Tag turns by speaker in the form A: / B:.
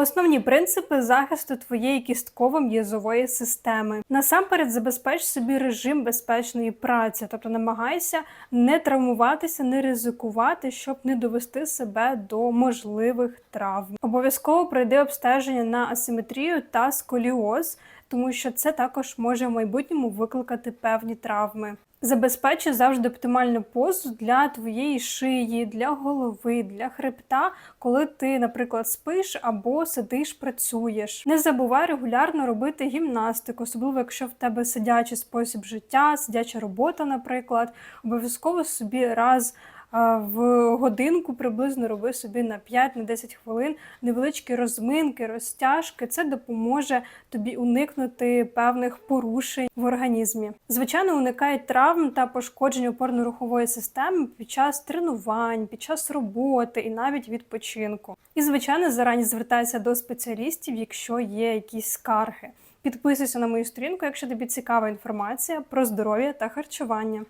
A: Основні принципи захисту твоєї кістково-м'язової системи. Насамперед забезпеч собі режим безпечної праці, тобто намагайся не травмуватися, не ризикувати, щоб не довести себе до можливих травм. Обов'язково пройди обстеження на асиметрію та сколіоз, тому що це також може в майбутньому викликати певні травми. Забезпечуй завжди оптимальну позу для твоєї шиї, для голови, для хребта, коли ти, наприклад, спиш або сидиш, працюєш. Не забувай регулярно робити гімнастику, особливо якщо в тебе сидячий спосіб життя, сидяча робота, наприклад. Обов'язково собі раз в годинку приблизно роби собі на 5-10 хвилин невеличкі розминки, розтяжки. Це допоможе тобі уникнути певних порушень в організмі. Звичайно, уникай травм та пошкоджень опорно-рухової системи під час тренувань, під час роботи і навіть відпочинку. І, звичайно, зарані звертайся до спеціалістів, якщо є якісь скарги. Підписуйся на мою сторінку, якщо тобі цікава інформація про здоров'я та харчування.